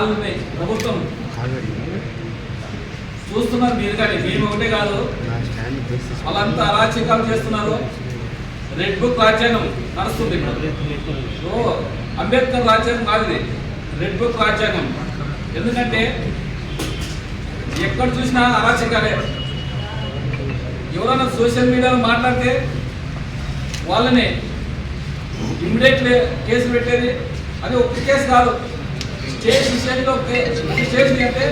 వాళ్ళని ప్రభుత్వం. చూస్తున్నారు మీరు కానీ మేము ఒకటే కాదు. వాళ్ళంతా అరాచకాలు చేస్తున్నారు. రెడ్ బుక్ రాజ్యాంగం నడుస్తుంది ఇప్పుడు. అంబేద్కర్ రాజ్యాంగం కాదు ఇది రెడ్ బుక్ రాజ్యాంగం. ఎందుకంటే ఎక్కడ చూసినా అరాచకాలే. ఎవరైనా సోషల్ మీడియాలో మాట్లాడితే వాళ్ళని ఇమ్మీడియట్ కేసు పెట్టేది. అది ఒక్క కేసు కాదు. చేసిన విషయంలో చేసింది అంటే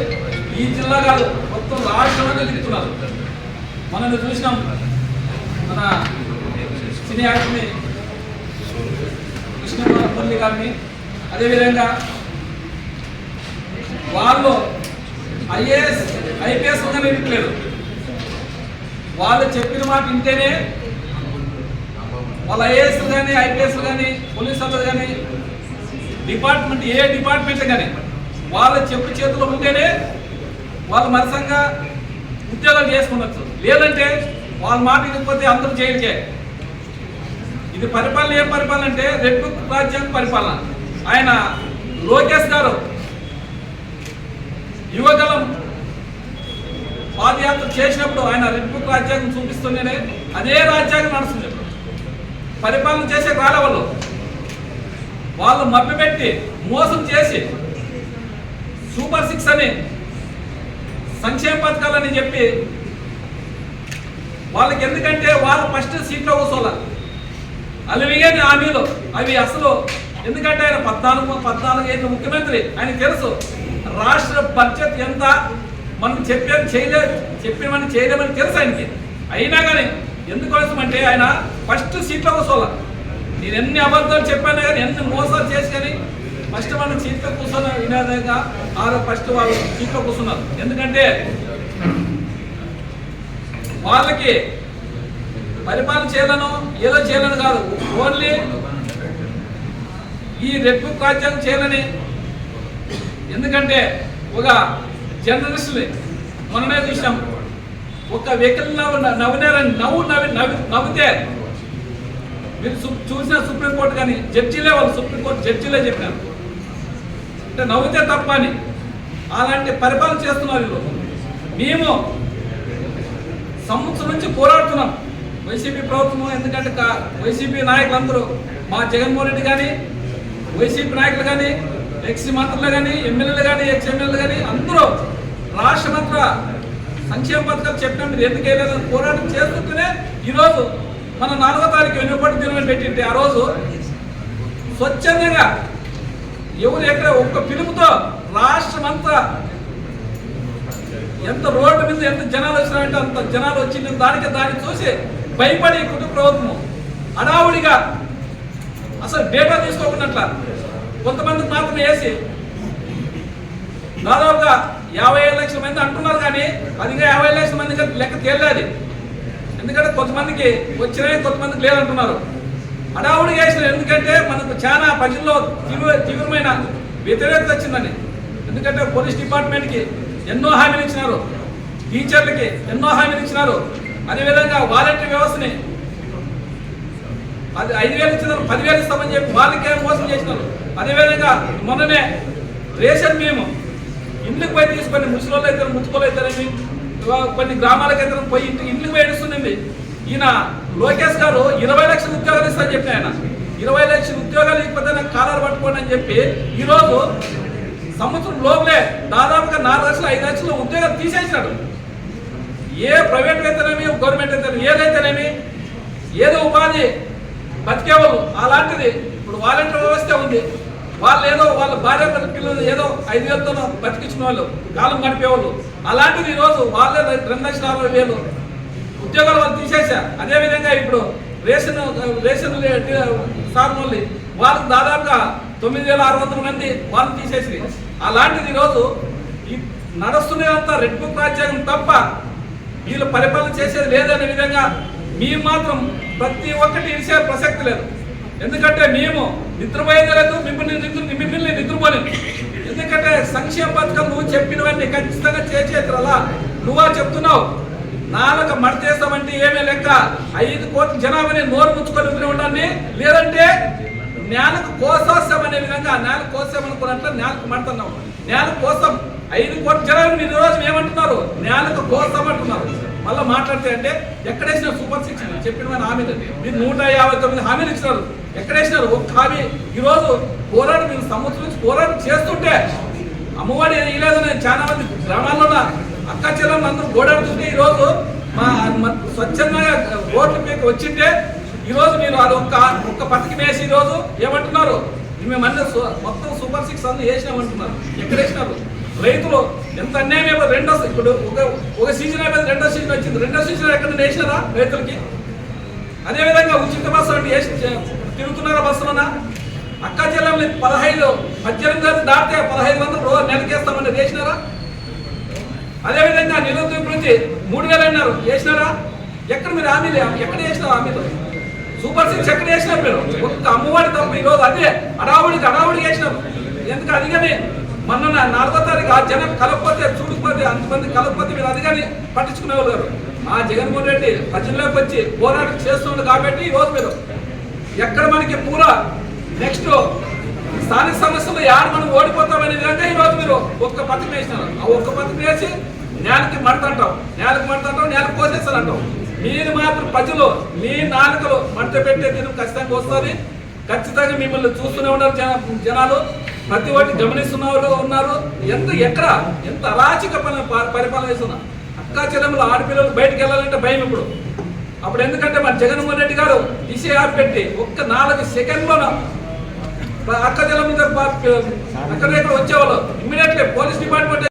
ఈ జిల్లా కాదు మొత్తం రాష్ట్రంలో తిరుగుతున్నారు. మనం చూసినాం. మన సినీ యాక్టర్ని కృష్ణమురళి గారిని. అదేవిధంగా వాళ్ళు ఐఏఎస్ ఐపీఎస్ ఉందని ఇట్లేదు వాళ్ళు చెప్పిన మాట వింటేనే వాళ్ళ ఐఏఎస్ కానీ ఐపీఎస్ కానీ పోలీస్ కానీ డిపార్ట్మెంట్ ఏ డిపార్ట్మెంట్ కానీ వాళ్ళ చెప్పు చేతిలో ఉంటేనే వాళ్ళు మరసంగా ఉద్యోగాలు చేసుకున్నచ్చు లేదంటే వాళ్ళ మాట ఇకపోతే అందరూ జైలుకే ఇది పరిపాలన ఏం పరిపాలన అంటే రెడ్ బుక్ రాజ్యాంగ పరిపాలన. ఆయన లోకేష్ గారు యువగలం పాదయాత్ర చేసినప్పుడు ఆయన రెడ్ బుక్ రాజ్యాంగం చూపిస్తూనే అదే రాజ్యాంగం నడుస్తుంది. పరిపాలన చేసే కాల వాళ్ళు మభ్యపెట్టి మోసం చేసి సూపర్ సిక్స్ అని సంక్షేమ పథకాలని చెప్పి వాళ్ళకి ఎందుకంటే వాళ్ళు ఫస్ట్ సీట్లో కూర్చోవాలి? అవి హామీలు. అవి అసలు ఎందుకంటే ఆయన పద్నాలుగు పద్నాలుగు ఏళ్ళ ముఖ్యమంత్రి. ఆయన తెలుసు రాష్ట్ర బడ్జెట్ ఎంత? మనం చెప్పేది చేయలే చెప్పినమని చేయలేమని తెలుసు ఆయనకి. అయినా కానీ ఎందుకోసం అంటే ఆయన ఫస్ట్ సీట్లో కూర్చోవాలి? నేను ఎన్ని అబద్ధాలు చెప్పాను కానీ ఎన్ని మోసాలు చేసి కానీ ఫస్ట్ వాళ్ళు చీట్లో కూర్చొని వినేదంగా ఆరో ఫస్ట్ వాళ్ళు చీట్లో కూర్చున్నారు ఎందుకంటే వాళ్ళకి పరిపాలన చేయాలను ఏదో చేయాలని కాదు. ఓన్లీ ఈ రెడ్ బుక్ రాజ్యాంగం చేయాలని. ఎందుకంటే ఒక జర్నలిస్టులు మొన్ననే చూసాం ఒక వెహికల్ నవ్వు నవ్వినారని నవ్వు నవ్వి నవ్వి నవ్వితే మీరు సు- చూసిన సుప్రీంకోర్టు కానీ జడ్జీలే వాళ్ళు సుప్రీంకోర్టు జడ్జీలే చెప్పినారు. అంటే నవ్వితే తప్ప అని. అలాంటి పరిపాలన చేస్తున్నారు వీళ్ళు మేము సంవత్సరం నుంచి పోరాడుతున్నాం. వైసీపీ ప్రభుత్వం ఎందుకంటే వైసీపీ నాయకులందరూ మా జగన్మోహన్ రెడ్డి కానీ వైసీపీ నాయకులు కానీ ఎక్స్ మంత్రులు కానీ ఎమ్మెల్యేలు కానీ ఎక్స్ ఎమ్మెల్యేలు కానీ అందరూ రాష్ట్రమంతా సంక్షేమ పథకాలు చెప్పినా మీరు ఎందుకు వేయలేదని పోరాటం చేస్తుంటేనే ఈరోజు మన నాలుగో తారీఖు వెన్నుపడి దినం పెట్టింటే ఆ రోజు స్వచ్ఛందంగా ఎవరు ఎక్కడ ఒక్క పిలుపుతో రాష్ట్రమంతా ఎంత రోడ్డు మీద ఎంత జనాలు వచ్చినారంటే అంత జనాలు వచ్చిన దానికి దాన్ని చూసి భయపడి కుటుంబ ప్రభుత్వం అడావుడిగా అసలు డేటా తీసుకోకున్నట్ల కొంతమంది మాత్రం వేసి దాదాపుగా యాభై ఏడు లక్షల మంది అంటున్నారు కానీ అది ఇంకా యాభై లక్షల మంది లెక్క తేలేదు ఎందుకంటే కొంతమందికి వచ్చినాయి కొంతమందికి లేదంటున్నారు. హడావుడిగా చేసిన ఎందుకంటే మనకు చాలా ప్రజల్లో తీవ్ర తీవ్రమైన వ్యతిరేకత వచ్చిందని. ఎందుకంటే పోలీస్ డిపార్ట్మెంట్కి ఎన్నో హామీలు ఇచ్చినారు. టీచర్లకి ఎన్నో హామీలు ఇచ్చినారు. అదేవిధంగా వాలంటీర్ వ్యవస్థని అది ఐదు వేలు ఇచ్చినారు పదివేలు ఇస్తామని చెప్పి వాళ్ళకే మోసం చేసినారు. అదేవిధంగా మొన్ననే రేషన్ మేము ఇంటికి పోయి తీసుకొని ముసలి వాళ్ళు అయితే ముచ్చుకోలు అయితేనేమి కొన్ని గ్రామాలకు అయితే పోయి ఇంటి ఇంటికి పోయి ఈయన లోకేష్ గారు ఇరవై లక్షల ఉద్యోగాలు ఇస్తారని చెప్పిన ఆయన. ఇరవై లక్షల ఉద్యోగాలు ఇవ్వకపోతే నాకు కాలాలు పట్టుకోండి అని చెప్పి ఈరోజు సంవత్సరం లోపలే దాదాపుగా నాలుగు లక్షలు ఐదు లక్షల ఉద్యోగాలు తీసేసినాడు ఏ ప్రైవేట్ అయితేనేమి గవర్నమెంట్ అయితేనేమి ఏదైతేనేమి ఏదో ఉపాధి బతికేవాళ్ళు. అలాంటిది ఇప్పుడు వాలంటీర్ వ్యవస్థ ఉంది. వాళ్ళు ఏదో వాళ్ళ భార్య పిల్లలు ఏదో ఐదు వేలతో బతికించిన వాళ్ళు కాలం గడిపేవాళ్ళు. అలాంటిది ఈరోజు వాళ్ళే రెండు లక్షల అరవై వేలు ఉద్యోగాలు వాళ్ళు తీసేసా అదేవిధంగా ఇప్పుడు రేషన్ రేషన్ సాగులు వాళ్ళకి దాదాపుగా తొమ్మిది వేల ఆరు వందల మంది వాళ్ళు తీసేసి అలాంటిది ఈరోజు నడుస్తున్నదంతా రెడ్ బుక్ రాజ్యాంగం తప్ప వీళ్ళు పరిపాలన చేసేది లేదనే విధంగా మేము మాత్రం ప్రతి ఒక్కటి ఇచ్చే ప్రసక్తి లేదు. ఎందుకంటే మేము నిద్రపోయేది మిమ్మల్ని నిద్ర మిమ్మల్ని నిద్రపోలేదు ఎందుకంటే సంక్షేమ పథకం నువ్వు చెప్పినవన్నీ ఖచ్చితంగా చేసేతలా నువ్వా చెప్తున్నావు? నాలుక మడతేస్తామంటే ఏమే లెక్క? ఐదు కోట్ల జనాభాని నోరు ముచ్చుకొని ఉండి లేదంటే నేలకు కోసేస్తాం అనే విధంగా నేల కోసామనుకున్నట్లు నేలకు మడుతున్నాం. నేల కోసం ఐదు కోట్ల జనాభా మీరు రోజు ఏమంటున్నారు? నేలకు కోసం అంటున్నారు మళ్ళీ మాట్లాడితే అంటే ఎక్కడేసిన చెప్పిన మన హామీలు మీరు నూట యాభై తొమ్మిది హామీలు ఇచ్చినారు. ఎక్కడేసినారు? ఒక్క హామీ. ఈరోజు పోరాటం మీరు సంవత్సరం నుంచి పోరాటం చేస్తుంటే అమ్మఒడి ఇవ్వలేదు నేను చాలా మంది గ్రామాల్లో అక్క చెల్లెలు అందరూ గోడాడుతుంటే ఈరోజు మా మా స్వచ్ఛందంగా ఓట్లు మీకు వచ్చింటే ఈరోజు మీరు అది ఒక్క ఒక్క పథకం వేసి ఈ రోజు ఏమంటున్నారు మేమన్న మొత్తం సూపర్ సిక్స్ అన్ని వేసినామంటున్నారు. ఎక్కడ వేసినారు రైతులు ఎంత అన్యాయం అయిపోయింది రెండో ఇప్పుడు ఒక ఒక సీజన్ అయిపోయింది రెండో సీజన్ వచ్చింది. రెండో సీజన్ ఎక్కడ వేసినారా రైతులకి? అదేవిధంగా ఉచిత బస్సు అంటే వేసి తిరుగుతున్నారా బస్సులోనా అక్క జిల్లాలో పదహైదు పద్దెనిమిది వేలు దాటితే పదహైదు వందలు రోజు నెలకేస్తామని చేసినారా అదేవిధంగా నిరుద్యోగ నుంచి మూడు వేలు అన్నారు. చేసినారా ఎక్కడ మీరు హామీలు ఎక్కడ చేసినారు హామీలు? సూపర్ సిక్స్ ఎక్కడ చేసినారు మీరు? ఒక్క అమ్మవాడి తప్ప ఈరోజు అదే. అడావుడికి అడావుడికి వేసినారు ఎందుకు? అదిగానే మొన్న నా- నాలుగో తారీఖు ఆ జనం కలపతే చూడకపోతే అంతమంది కలపపోతే మీరు అది కానీ పట్టించుకునేవాళ్ళు గారు ఆ జగన్మోహన్ రెడ్డి ప్రజల్లోకి వచ్చి పోరాటం చేస్తుంది కాబట్టి ఈ రోజు మీరు ఎక్కడ మనకి పూరా నెక్స్ట్ స్థానిక సమస్యలు యాడ్ మనం ఓడిపోతామనే విధంగా ఈ రోజు మీరు ఒక్క పథకం వేసినారు. ఆ ఒక్క పథకం వేసి నేలకి మడత అంటాం. నేలకు మడత అంటాం నేలకు కోసేస్తారు అంటాం. మీరు మాత్రం ప్రజలు మీ నాలుకలు మంట పెట్టే దినం ఖచ్చితంగా వస్తుంది. ఖచ్చితంగా మిమ్మల్ని చూస్తూనే ఉన్నారు జనాలు. ప్రతి ఒక్కటి గమనిస్తున్నారు ఉన్నారు. ఎంత ఎక్కడ ఎంత అరాచక పని ప- పరిపాలన చేస్తున్నా. అక్కా చెల్లెములు ఆడపిల్లలు బయటకు వెళ్ళాలంటే భయం ఇప్పుడు. అప్పుడు ఎందుకంటే మన జగన్మోహన్ రెడ్డి గారు ఈసీఆర్ పెట్టి ఒక్క నాలుగు సెకండ్లోన అక్క జలం మీద అక్కడ ఇక్కడ వచ్చేవాళ్ళు. Immediately police department